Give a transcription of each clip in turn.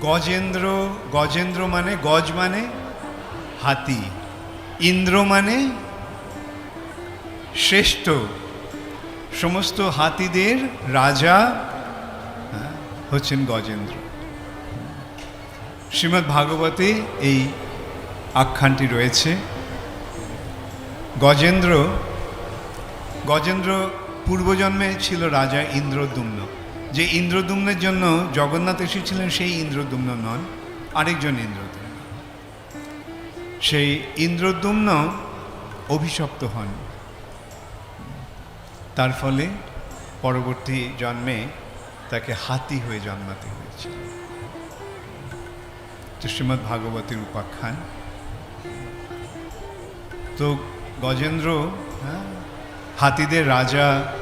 গজেন্দ্র গজেন্দ্র মানে গজ মানে হাতি ইন্দ্র মানে শ্রেষ্ঠ। সমস্ত হাতিদের রাজা হ্যাঁ, হচ্ছেন গজেন্দ্র। শ্রীমদ্ ভাগবতে এই আখ্যানটি রয়েছে। গজেন্দ্র গজেন্দ্র পূর্বজন্মে ছিল রাজা ইন্দ্রদুম্ন। যে ইন্দ্রদুম্নের জন্য জগন্নাথ এসেছিলেন সেই ইন্দ্রদুম্ন নন আরেকজন ইন্দ্রদুম্ন। সেই ইন্দ্রদুম্ন অভিশপ্ত হন। তার ফলে পরবর্তী জন্মে তাকে হাতি হয়ে জন্মাতে হয়েছিল। তো শ্রীমদ্ ভাগবতের উপাখ্যান। তো গজেন্দ্র হ্যাঁ, হাতিদের রাজা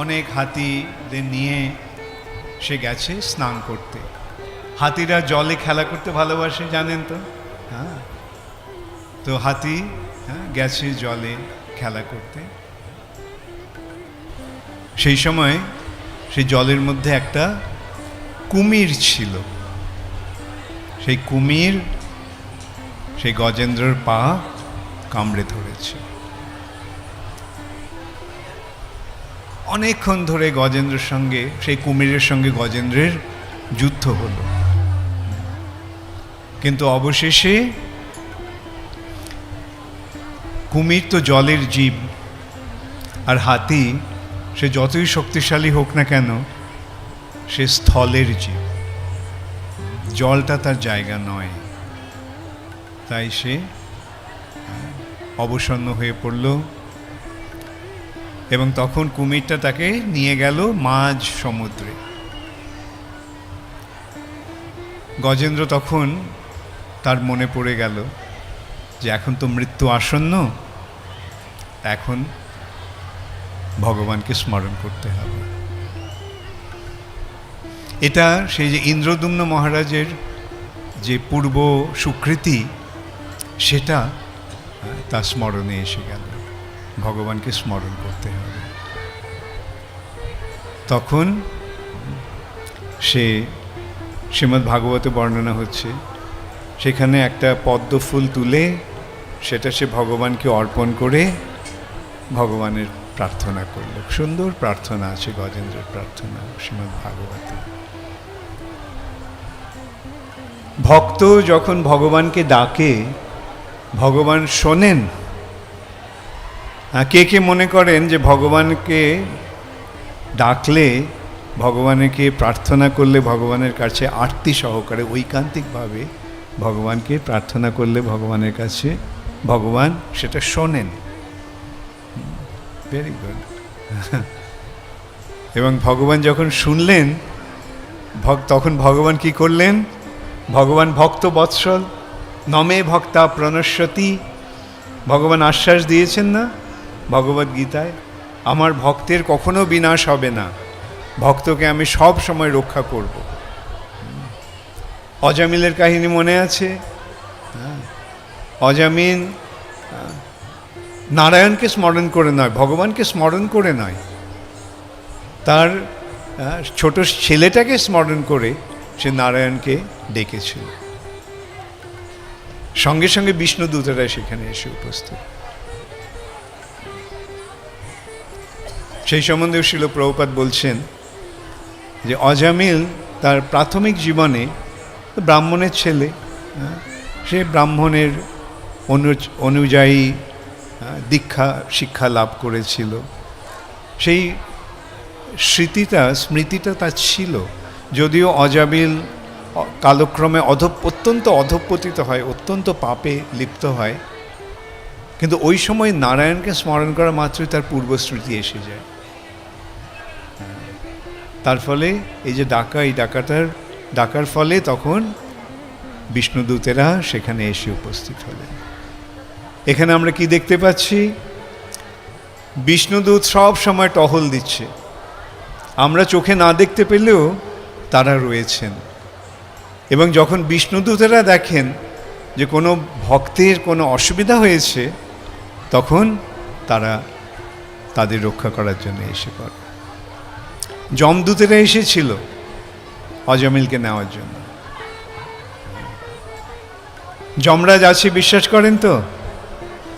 অনেক হাতিদের নিয়ে সে গেছে স্নান করতে। হাতিরা জলে খেলা করতে ভালোবাসে জানেন তো? হ্যাঁ। তো হাতি হ্যাঁ, গেছে জলে খেলা করতে। সেই সময় সেই জলের মধ্যে একটা কুমির ছিল। সেই কুমির সেই গজেন্দ্রর পা কামড়ে ধরেছে। অনেকক্ষণ ধরে গজেন্দ্রের সঙ্গে, সেই কুমিরের সঙ্গে গজেন্দ্রের যুদ্ধ হলো। কিন্তু অবশেষে কুমির তো জলের জীব, আর হাতি সে যতই শক্তিশালী হোক না কেন, সে স্থলের জীব। জলটা তার জায়গা নয়, তাই সে অবসন্ন হয়ে পড়ল। এবং তখন কুমিরটা তাকে নিয়ে গেল মাঝ সমুদ্রে। গজেন্দ্র তখন তার মনে পড়ে গেল যে এখন তো মৃত্যু আসন্ন এখন ভগবানকে স্মরণ করতে হবে। এটা সেই যে ইন্দ্রদুম্ন মহারাজের যে পূর্ব সুকৃতি সেটা আহ, তার স্মরণে এসে গেল। ভগবানকে স্মরণ করতে হবে। তখন সে শ্রীমদ্ ভাগবতে বর্ণনা হচ্ছে, সেখানে একটা পদ্ম ফুল তুলে সেটা সে ভগবানকে অর্পণ করে ভগবানের প্রার্থনা করল। সুন্দর প্রার্থনা আছে, গজেন্দ্রের প্রার্থনা, শ্রীমদ্ ভাগবতে। ভক্ত যখন ভগবানকে ডাকে, ভগবান শোনেন কে কে মনে করেন যে ভগবানকে ডাকলে, ভগবানকে প্রার্থনা করলে ভগবানের কাছে আরতি সহকারে, ঐকান্তিকভাবে ভগবানকে প্রার্থনা করলে ভগবানের কাছে ভগবান সেটা শোনেন। ভেরি গুড এবং ভগবান যখন শুনলেন তখন ভগবান কি করলেন? ভগবান ভক্ত বৎসল, নমে ভক্তা প্রণস্বতী ভগবান আশ্বাস দিয়েছেন না? ভগবদ গীতায় আমার ভক্তের কখনো বিনাশ হবে না। ভক্তকে আমি সব সময় রক্ষা করব। অজামিলের কাহিনী মনে আছে? হ্যাঁ। অজামিন নারায়ণকে স্মরণ করে নয়, ভগবানকে স্মরণ করে নয়। তার ছোট ছেলেটাকে স্মরণ করে সে নারায়ণকে ডেকেছিল। সঙ্গে সঙ্গে বিষ্ণু দূতেরা সেখানে এসে উপস্থিত। সেই সম্বন্ধেও শিল প্রভুপাত বলছেন যে অজামিল তার প্রাথমিক জীবনে ব্রাহ্মণের ছেলে হ্যাঁ, সে ব্রাহ্মণের অনু অনুযায়ী হ্যাঁ, দীক্ষা শিক্ষা লাভ করেছিল। সেই স্মৃতিটা স্মৃতিটা তার ছিল। যদিও অজাবিল কালক্রমে অধ অত্যন্ত অধপতিত হয় অত্যন্ত পাপে লিপ্ত হয়। কিন্তু ওই সময় নারায়ণকে স্মরণ করা মাত্রই তার পূর্বস্মৃতি এসে যায়। তার ফলে এই যে ডাকা, এই ডাকাটার ডাকার ফলে তখন বিষ্ণুদূতেরা সেখানে এসে উপস্থিত হলেন। এখানে আমরা কি দেখতে পাচ্ছি? বিষ্ণুদূত সব সময় টহল দিচ্ছে। আমরা চোখে না দেখতে পেলেও তারা রয়েছেন। এবং যখন বিষ্ণুদূতেরা দেখেন যে কোনো ভক্তের কোনো অসুবিধা হয়েছে, তখন তারা তাদের রক্ষা করার জন্য এসে পড়ে। যমদূতেরা এসেছিল অজামিলকে নেওয়ার জন্য। যমরাজ আছে বিশ্বাস করেন তো?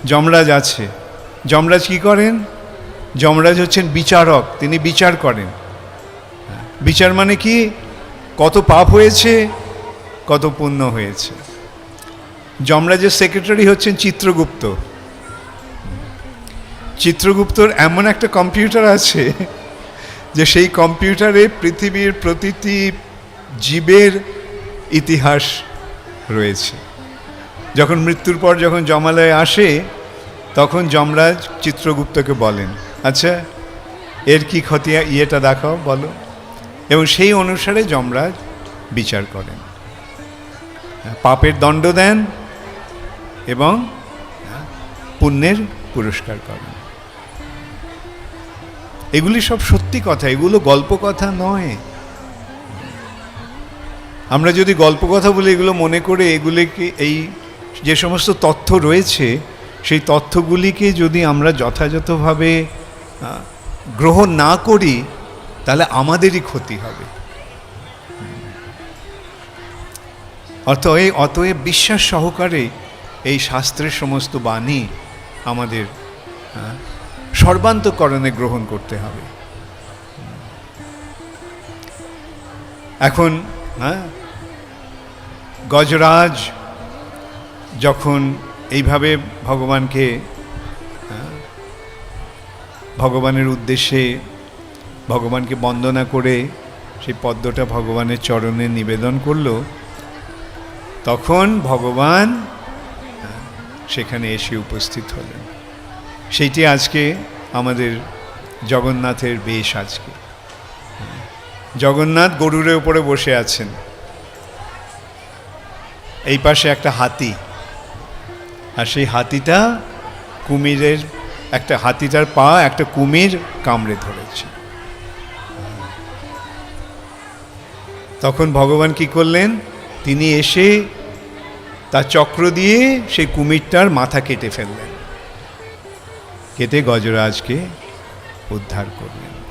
যমরাজ আছে। যমরাজ কি করেন? যমরাজ হচ্ছেন বিচারক, তিনি বিচার করেন। বিচার মানে কি? কত পাপ হয়েছে, কত পুণ্য হয়েছে। যমরাজের সেক্রেটারি হচ্ছেন চিত্রগুপ্ত। চিত্রগুপ্তর এমন একটা কম্পিউটার আছে যে সেই কম্পিউটারে পৃথিবীর প্রতিটি জীবের ইতিহাস রয়েছে। যখন মৃত্যুর পর যখন জমালয়ে আসে, তখন যমরাজ চিত্রগুপ্তকে বলেন আচ্ছা এর কি খতিয়া ইয়েটা দেখাও, বলো। এবং সেই অনুসারে যমরাজ বিচার করেন। পাপের দণ্ড দেন এবং পুণ্যের পুরস্কার করেন। এগুলি সব সত্যি কথা, এগুলো গল্প কথা নয়। আমরা যদি গল্প কথা বলে এগুলো মনে করে এগুলিকে, এই যে সমস্ত তথ্য রয়েছে, সেই তথ্যগুলিকে যদি আমরা যথাযথভাবে গ্রহণ না করি, তাহলে আমাদেরই ক্ষতি হবে। অতএব অতএব বিশ্বাস সহকারে এই শাস্ত্রের সমস্ত বাণী আমাদের সর্বান্তকরণে গ্রহণ করতে হবে। এখন হ্যাঁ গজরাজ যখন এইভাবে ভগবানকে হ্যাঁ, ভগবানের উদ্দেশ্যে ভগবানকে বন্দনা করে সেই পদ্মটা ভগবানের চরণে নিবেদন করল তখন ভগবান হ্যাঁ, সেখানে এসে উপস্থিত হলেন। সেইটি আজকে আমাদের জগন্নাথের বেশ আজকে। জগন্নাথ গরুরের উপরে বসে আছেন। এই পাশে একটা হাতি। আর সেই হাতিটা কুমিরের একটা, হাতিটার পা একটা কুমির কামড়ে ধরেছে। তখন ভগবান কি করলেন? তিনি এসে তার চক্র দিয়ে সেই কুমিরটার মাথা কেটে ফেললেন। কেটে গজরাজকে উদ্ধার করলেন।